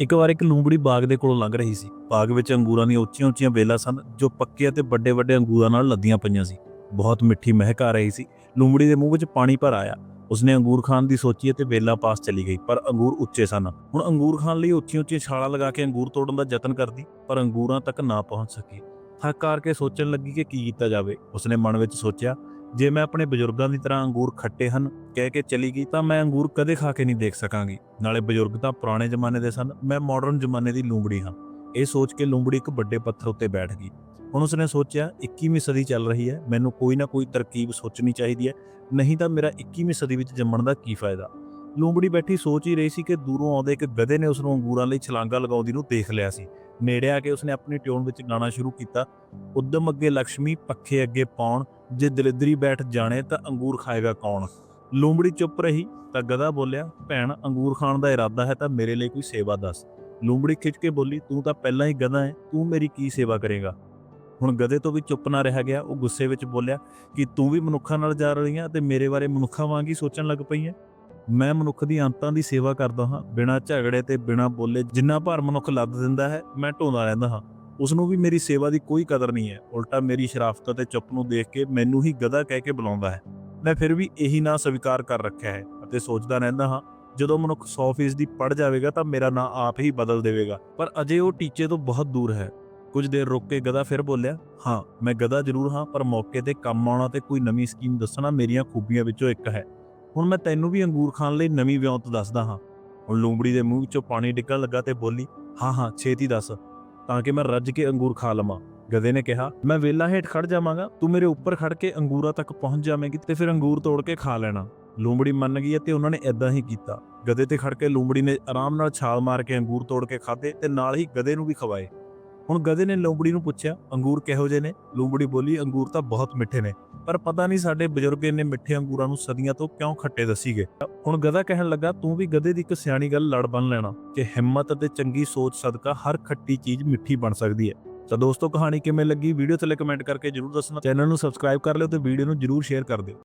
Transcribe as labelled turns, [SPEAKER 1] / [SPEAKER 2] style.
[SPEAKER 1] ਇੱਕ ਵਾਰ ਇੱਕ ਲੂੰਬੜੀ ਬਾਗ ਦੇ ਕੋਲੋਂ ਲੰਘ ਰਹੀ ਸੀ। ਬਾਗ ਵਿੱਚ ਅੰਗੂਰਾਂ ਦੀਆਂ ਉੱਚੀਆਂ-ਉੱਚੀਆਂ ਵੇਲਾਂ ਸਨ, ਜੋ ਪੱਕੇ ਅਤੇ ਵੱਡੇ-ਵੱਡੇ ਅੰਗੂਰਾਂ ਨਾਲ ਲੱਦੀਆਂ ਪਈਆਂ ਸੀ। ਬਹੁਤ ਮਿੱਠੀ ਮਹਿਕ ਆ ਰਹੀ ਸੀ। ਲੂੰਬੜੀ ਦੇ ਮੂੰਹ ਵਿੱਚ ਪਾਣੀ ਭਰ ਆਇਆ। ਉਸਨੇ ਅੰਗੂਰ ਖਾਨ ਦੀ ਸੋਚੀ ਅਤੇ ਵੇਲਾਂ ਪਾਸ ਚਲੀ ਗਈ, ਪਰ ਅੰਗੂਰ ਉੱਚੇ ਸਨ। ਹੁਣ ਅੰਗੂਰ ਖਾਨ ਲਈ ਉੱਚੀਆਂ-ਉੱਚੀਆਂ ਛਾਲਾਂ ਲਗਾ ਕੇ ਅੰਗੂਰ ਤੋੜਨ ਦਾ ਯਤਨ ਕਰਦੀ, ਪਰ ਅੰਗੂਰਾਂ ਤੱਕ ਨਾ ਪਹੁੰਚ ਸਕੀ। ਥੱਕ ਹਾਰ ਕੇ ਸੋਚਣ ਲੱਗੀ ਕਿ ਕੀ ਕੀਤਾ ਜਾਵੇ। ਉਸਨੇ ਮਨ ਵਿੱਚ ਸੋਚਿਆ ਜੇ ਮੈਂ ਆਪਣੇ ਬਜ਼ੁਰਗਾਂ ਦੀ ਤਰ੍ਹਾਂ ਅੰਗੂਰ ਖੱਟੇ ਹਨ, ਕਹਿ ਕੇ ਚਲੀ ਗਈ, ਤਾਂ ਮੈਂ ਅੰਗੂਰ ਕਦੇ ਖਾ ਕੇ ਨਹੀਂ ਦੇਖ ਸਕਾਂਗੀ। ਨਾਲੇ ਬਜ਼ੁਰਗ ਤਾਂ ਪੁਰਾਣੇ ਜ਼ਮਾਨੇ ਦੇ ਸਨ, ਮੈਂ ਮਾਡਰਨ ਜ਼ਮਾਨੇ ਦੀ ਲੂੰਬੜੀ ਹਾਂ। ਇਹ ਸੋਚ ਕੇ ਲੂੰਬੜੀ ਇੱਕ ਵੱਡੇ ਪੱਥਰ ਉੱਤੇ ਬੈਠ ਗਈ। ਹੁਣ ਉਸਨੇ ਸੋਚਿਆ 21ਵੀਂ ਸਦੀ ਚੱਲ ਰਹੀ ਹੈ, ਮੈਨੂੰ ਕੋਈ ਨਾ ਕੋਈ ਤਰਕੀਬ ਸੋਚਣੀ ਚਾਹੀਦੀ ਹੈ, ਨਹੀਂ ਤਾਂ ਮੇਰਾ 21ਵੀਂ ਸਦੀ ਵਿੱਚ ਜੰਮਣ ਦਾ ਕੀ ਫਾਇਦਾ? ਲੂੰਬੜੀ ਬੈਠੀ ਸੋਚ ਹੀ ਰਹੀ ਸੀ ਕਿ ਦੂਰੋਂ ਆਉਂਦੇ ਇੱਕ ਗਧੇ ਨੇ ਉਸ ਨੂੰ ਅੰਗੂਰਾਂ ਲਈ ਛਲਾਂਗਾ ਲਗਾਉਂਦੀ ਨੂੰ ਦੇਖ ਲਿਆ ਸੀ। ਨੇੜੇ ਆ ਕੇ ਉਸਨੇ ਆਪਣੀ ਟਿਊਨ ਵਿੱਚ ਗਾਣਾ ਸ਼ੁਰੂ ਕੀਤਾ। ਉਦਮ ਅੱਗੇ ਲక్ష్ਮੀ ਪੱਖੇ ਅੱਗੇ ਪਾਉਣ ਜੇ ਦਲਿਦਰੀ ਬੈਠ ਜਾਣੇ ਤਾਂ ਅੰਗੂਰ ਖਾਏਗਾ ਕੌਣ? ਲੂੰਬੜੀ ਚੁੱਪ ਰਹੀ, ਤਾਂ ਗਧਾ ਬੋਲਿਆ, ਭੈਣ, ਅੰਗੂਰ ਖਾਣ ਦਾ ਇਰਾਦਾ ਹੈ ਤਾਂ ਮੇਰੇ ਲਈ ਕੋਈ ਸੇਵਾ ਦੱਸ। ਲੂੰਬੜੀ ਖਿੱਚ ਕੇ ਬੋਲੀ, ਤੂੰ ਤਾਂ ਪਹਿਲਾਂ ਹੀ ਗਧਾ ਹੈ, ਤੂੰ ਮੇਰੀ ਕੀ ਸੇਵਾ ਕਰੇਗਾ? ਹੁਣ ਗਧੇ ਤੋਂ ਵੀ ਚੁੱਪ ਨਾ ਰਿਹਾ ਗਿਆ, ਉਹ ਗੁੱਸੇ ਵਿੱਚ ਬੋਲਿਆ, ਕਿ ਤੂੰ ਵੀ ਮਨੁੱਖਾਂ ਨਾਲ ਜਾ ਰਹੀ ਹੈ ਤੇ ਮੇਰੇ ਬਾਰੇ ਮਨੁੱਖਾਂ ਵਾਂਗ ਹੀ ਸੋਚਣ ਲੱਗ ਪਈ ਹੈ? ਮੈਂ ਮਨੁੱਖ ਦੀ ਅੰਤਾਂ ਦੀ ਸੇਵਾ ਕਰਦਾ ਹਾਂ, ਬਿਨਾਂ ਝਗੜੇ ਤੇ ਬਿਨਾਂ ਬੋਲੇ ਜਿੰਨਾ ਭਾਰ ਮਨੁੱਖ ਲੱਦ ਦਿੰਦਾ ਹੈ, ਮੈਂ ਢੋਂਦਾ ਰਹਿੰਦਾ ਹਾਂ। ਉਸ ਨੂੰ ਵੀ ਮੇਰੀ ਸੇਵਾ ਦੀ ਕੋਈ ਕਦਰ ਨਹੀਂ ਹੈ। ਉਲਟਾ ਮੇਰੀ ਸ਼ਰਾਫਤ ਅਤੇ ਚੁੱਪ ਨੂੰ ਦੇਖ ਕੇ ਮੈਨੂੰ ਹੀ ਗਧਾ ਕਹਿ ਕੇ ਬੁਲਾਉਂਦਾ ਹੈ। ਮੈਂ ਫਿਰ ਵੀ ਇਹੀ ਨਾਂ ਸਵੀਕਾਰ ਕਰ ਰੱਖਿਆ ਹੈ ਅਤੇ ਸੋਚਦਾ ਰਹਿੰਦਾ ਹਾਂ, ਜਦੋਂ ਮਨੁੱਖ 100% ਦੀ ਪੜ ਜਾਵੇਗਾ ਤਾਂ ਮੇਰਾ ਨਾਂ ਆਪ ਹੀ ਬਦਲ ਦੇਵੇਗਾ। ਪਰ ਅਜੇ ਉਹ ਟੀਚੇ ਤੋਂ ਬਹੁਤ ਦੂਰ ਹੈ। ਕੁਝ ਦੇਰ ਰੁਕ ਕੇ ਗਧਾ ਫਿਰ ਬੋਲਿਆ, ਹਾਂ, ਮੈਂ ਗਧਾ ਜ਼ਰੂਰ ਹਾਂ, ਪਰ ਮੌਕੇ ਤੇ ਕੰਮ ਆਉਣਾ ਤੇ ਕੋਈ ਨਵੀਂ ਸਕੀਮ ਦੱਸਣਾ ਮੇਰੀਆਂ ਖੂਬੀਆਂ ਵਿੱਚੋਂ ਇੱਕ ਹੈ। ਹੁਣ ਮੈਂ ਤੈਨੂੰ ਵੀ ਅੰਗੂਰ ਖਾਣ ਲਈ ਨਵੀਂ ਵਿਉਂਤ ਦੱਸਦਾ ਹਾਂ। ਹੁਣ ਲੂੰਬੜੀ ਦੇ ਮੂੰਹ ਵਿੱਚੋਂ ਪਾਣੀ ਡਿੱਗਣ ਲੱਗਾ ਤੇ ਬੋਲੀ, ਹਾਂ ਹਾਂ, ਛੇਤੀ ਦੱਸ, ਤਾਂ ਕਿ ਮੈਂ ਰੱਜ ਕੇ ਅੰਗੂਰ ਖਾ ਲਵਾਂ। ਗਧੇ ਨੇ ਕਿਹਾ, ਮੈਂ ਵੇਲਾ ਹੇਠ ਖੜ ਜਾਵਾਂਗਾ, ਤੂੰ ਮੇਰੇ ਉੱਪਰ ਖੜ ਕੇ ਅੰਗੂਰਾਂ ਤੱਕ ਪਹੁੰਚ ਜਾਵੇਂਗੀ ਤੇ ਫਿਰ ਅੰਗੂਰ ਤੋੜ ਕੇ ਖਾ ਲੈਣਾ। ਲੂੰਬੜੀ ਮੰਨ ਗਈ ਅਤੇ ਉਹਨਾਂ ਨੇ ਇਦਾਂ ਹੀ ਕੀਤਾ। ਗਧੇ ਤੇ ਖੜ ਕੇ ਲੂੰਬੜੀ ਨੇ ਆਰਾਮ ਨਾਲ ਛਾਲ ਮਾਰ ਕੇ ਅੰਗੂਰ ਤੋੜ ਕੇ ਖਾਦੇ ਤੇ ਨਾਲ ਹੀ ਗਧੇ ਨੂੰ ਵੀ ਖਵਾਏ। ਹੁਣ ਗਧੇ ਨੇ ਲੂੰਬੜੀ ਨੂੰ ਪੁੱਛਿਆ, ਅੰਗੂਰ ਕਿਹੋ ਜਿਹੇ ਨੇ? ਲੂੰਬੜੀ ਬੋਲੀ, ਅੰਗੂਰ ਤਾਂ ਬਹੁਤ ਮਿੱਠੇ ਨੇ, ਪਰ ਪਤਾ ਨਹੀਂ ਸਾਡੇ ਬਜ਼ੁਰਗ ਇੰਨੇ ਮਿੱਠੇ ਅੰਗੂਰਾਂ ਨੂੰ ਸਦੀਆਂ ਤੋਂ ਕਿਉਂ ਖੱਟੇ ਦੱਸੀਗੇ? ਹੁਣ ਗਧਾ ਕਹਿਣ ਲੱਗਾ, ਤੂੰ ਵੀ ਗਧੇ ਦੀ ਇੱਕ ਸਿਆਣੀ ਗੱਲ ਲੜ ਬਣ ਲੈਣਾ, ਕਿ ਹਿੰਮਤ ਅਤੇ ਚੰਗੀ ਸੋਚ ਸਦਕਾ ਹਰ ਖੱਟੀ ਚੀਜ਼ ਮਿੱਠੀ ਬਣ ਸਕਦੀ ਹੈ। ਤਾਂ ਦੋਸਤੋ, ਕਹਾਣੀ ਕਿਵੇਂ ਲੱਗੀ? ਵੀਡੀਓ ਥੱਲੇ ਕਮੈਂਟ ਕਰਕੇ ਜਰੂਰ ਦੱਸਣਾ। ਚੈਨਲ ਨੂੰ ਸਬਸਕ੍ਰਾਈਬ ਕਰ ਲਿਓ ਤੇ ਵੀਡੀਓ ਨੂੰ ਜਰੂਰ ਸ਼ੇਅਰ ਕਰ ਦਿਓ।